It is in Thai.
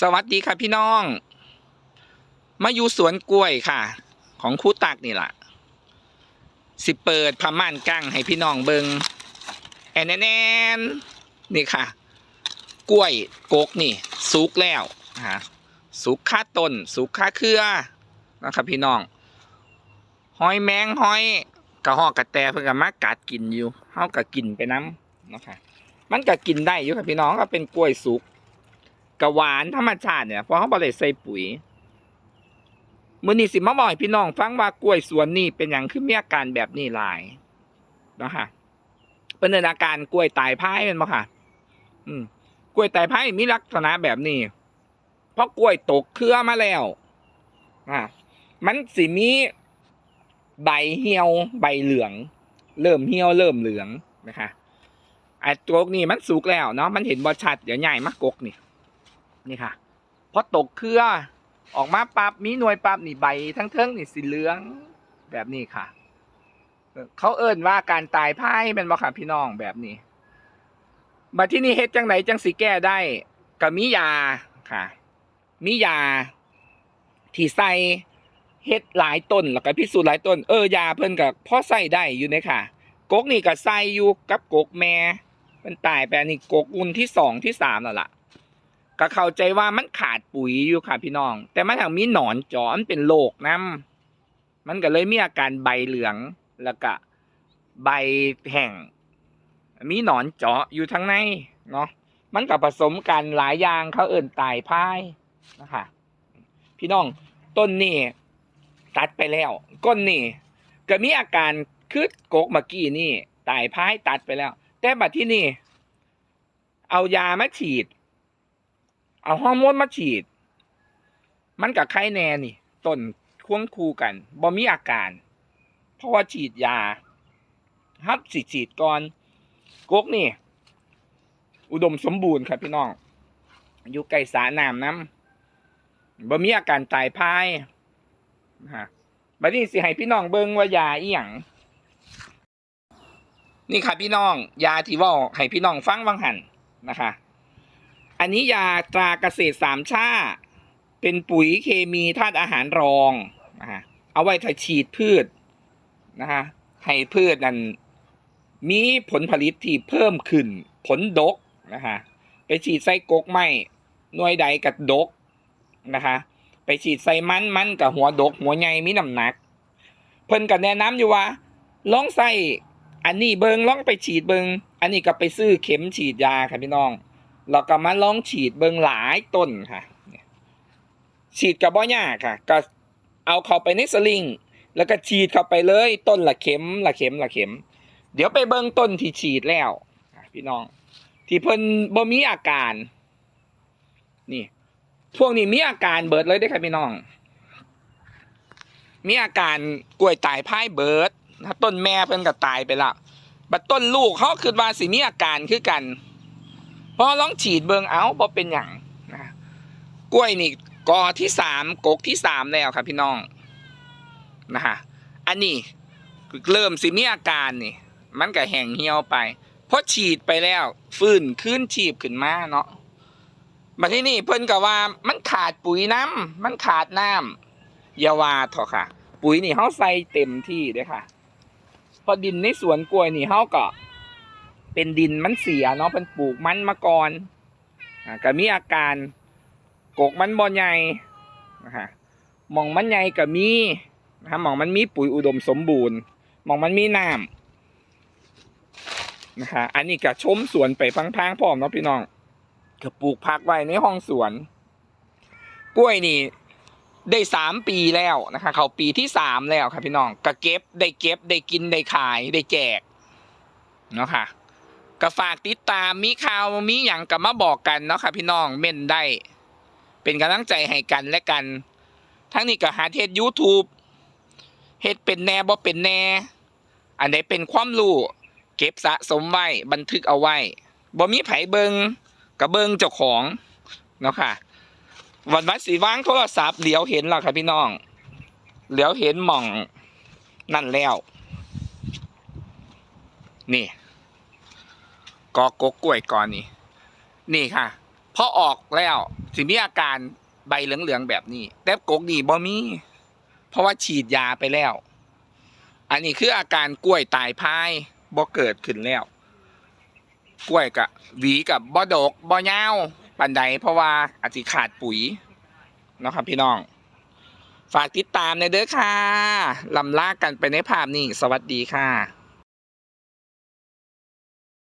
สวัสดีค่ะพี่น้อง มาอยู่สวนกล้วยค่ะ ของครูตักนี่แหละสิเปิดพม่านกั้งให้พี่น้องเบิงแอนแอนแนนี่ค่ะ กล้วยโกกนี่สุกแล้วฮะสุกค่าต้นสุกค่าเครือนะครับพี่น้องหอยแมงหอยกระหอกกระแตเพิ่งกับมากัดกินอยู่เฮาก็กินไปน้ำนะคะมันก็กินได้อยู่ค่ะพี่น้องก็เป็นกล้วยสุก กะหวานธรรมชาติเนี่ยเพราะเขาบริใส่ปุ๋ยมือนี้สิมาบอกให้พี่น้องฟังว่ากล้วยสวนนี่เป็นอย่างคือมีอาการแบบนี้หลายนะค่ะเป็นอาการกล้วยตายพายเป็นบ่ค่ะ อืมกล้วยตายพายมีลักษณะแบบนี้ เพราะกล้วยตกเครือมาแล้ว อ่ามันสิมีใบเหี่ยวใบเหลือง เริ่มเหี่ยวเริ่มเหลืองนะคะไอ้ตัวนี้มันสุกแล้วเนาะมันเห็นบ่ชัดเดี๋ยวใหญ่มากกกนี่ นี่ค่ะพอตกเครือออกมาปับมีหน่วยปับนี่ใบทั้งเทิงนี่สีเหลืองแบบนี้ค่ะ เขาเอิ่นว่าการตายไพ่เป็นบ่ค่ะพี่น้องแบบนี้บัดที่นี่เฮ็ดจังไหนจังสิแก้ได้ก็มียาค่ะมียา ที่ใส่เฮ็ดหลายต้นแล้วก็พิสูจน์หลายต้นเออยาเพิ่นก็พอใส่ได้อยู่เนี่ยค่ะกกนี่ก็ใส่อยู่กับกกแม่มันตายไปอันนี้กกอุ่นที่สองที่สามแล้วล่ะ ก็เข้าใจว่ามันขาดปุ๋ยอยู่ค่ะพี่น้อง แต่มันทางมีหนอนจอมันเป็นโรคน้ำมันก็เลยมีอาการใบเหลืองแล้วก็ใบแห้งมีหนอนเจาะอยู่ทั้งในเนาะมันก็ผสมกันหลายอย่างเขาเอิ่นตายพายนะคะพี่น้องต้นนี่ตัดไปแล้วก้นนี่ก็มีอาการคืดกกเมื่อกี้นี่ตายพายตัดไปแล้ว แต่บัดที่นี่ เอายามาฉีด เอาฮอร์โมนมาฉีด มันกับไข้แน่นี่ต้นควงคู่กันบ่มีอาการ เพราะว่าฉีดยาฮับฉีดฉีดก่อนกกนี่ อุดมสมบูรณ์ครับพี่น้องอยู่ใกล้สระน้ำน้ำบ่มีอาการตายพายนะฮะบัดนี้สิให้พี่น้องเบิ่งว่ายาอีหยังนี่ค่ะพี่น้อง ยาที่ว่าให้พี่น้องฟังวังหันนะคะ อันนี้ยาตราเกษตรสามชาเป็นปุ๋ยเคมีธาตุอาหารรองนะฮะเอาไว้ถ้าฉีดพืชนะฮะให้พืชนั้นมีผลผลิตที่เพิ่มขึ้น ผลดกนะฮะไปฉีดใส่กกไม้หน่วยใดกับดกนะคะไปฉีดใส่มันมันกับหัวดก หัวใหญ่มีน้ำหนัก เพิ่นก็แนะนำอยู่ว่าลองใส่อันนี้เบิงลองไปฉีดเบิงอันนี้ก็ไปซื้อเข็มฉีดยาค่ะพี่น้อง เราก็มาลองฉีดเบิงหลายต้นค่ะ ฉีดกับบ่ยากค่ะ ก็เอาเข้าไปในสลิง แล้วก็ฉีดเข้าไปเลยต้นละเข็มละเข็มละเข็ม เดี๋ยวไปเบิงต้นที่ฉีดแล้วพี่น้อง ที่เพิ่นบ่มีอาการ นี่ พวกนี้มีอาการเบิดเลยได้ค่ะพี่น้อง มีอาการกล้วยตายพ่ายเบิดต้นแม่เพิ่นก็ตายไปละบัดต้นลูกเขาคือว่าสิมีอาการคือกัน พอลองฉีดเบิงเอาบ่เป็นอย่างนะกล้วยนี่กอที่สามกกที่สามแล้วครับพี่น้องนะฮะอันนี้เริ่มสิมีอาการนี่ มันก็แห้งเหี่ยวไปเพราะฉีดไปแล้ว ฟื้นขึ้นชีพขึ้นมาเนาะมาที่นี่เพิ่นก็ว่ามันขาดปุ๋ยน้ำมันขาดน้ำอย่าว่าเถอะค่ะ ปุ๋ยนี่เฮาใส่เต็มที่เด้อค่ะ พอดินในสวนกล้วยนี่เฮาก็ เป็นดินมันเสียเนาะเป็นปลูกมันมาก่อนอ่าก็มีอาการกกมันบ่ใหญ่นะฮะหมองมันใหญ่ก็มีนะฮะหมองมันมีปุ๋ยอุดมสมบูรณ์หมองมันมีน้ำนะฮะอันนี้ก็ชมสวนไปพังๆพร้อมเนาะพี่น้องก็ปลูกผักไว้ในห้องสวน กล้วยนี่ได้สามปีแล้วนะคะเขาปีที่สามแล้วครับพี่น้องก็เก็บได้เก็บได้กินได้ขายได้แจกเนาะค่ะ ก็ฝากติดตามมีข่าวมีอย่างกับมาบอกกันเนาะค่ะ พี่น้องเม่นได้ เป็นกำลังใจให้กันและกัน ทั้งนี้ก็หาเทศ YouTube เฮ็ดเป็นแน่บ่เป็นแน่ อันใดเป็นความรู้เก็บสะสมไว้บันทึกเอาไว้บ่มีไผเบิงกับเบิงเจ้าของเนาะค่ะ วันวันสีว่างโทรศัพท์เหลียวเห็นแล้วค่ะพี่น้อง เหลียวเห็นหม่องนั่นแล้ว นี่ กอกกกล้วยก่อนนี่นี่ค่ะพอออกแล้วสิมีอาการใบเหลืองๆแบบนี้ แต่กกนี่บ่มี เพราะว่าฉีดยาไปแล้ว อันนี้คืออาการกล้วยตายพายบ่เกิดขึ้นแล้ว กล้วยกับหวีกับบ่ดกบ่ยาปันใดเพราะว่าอาจจะขาดปุ๋ยเนาะครับพี่น้อง ฝากติดตามในเด้อค่ะลำลากกันไปในภาพนี้ สวัสดีค่ะ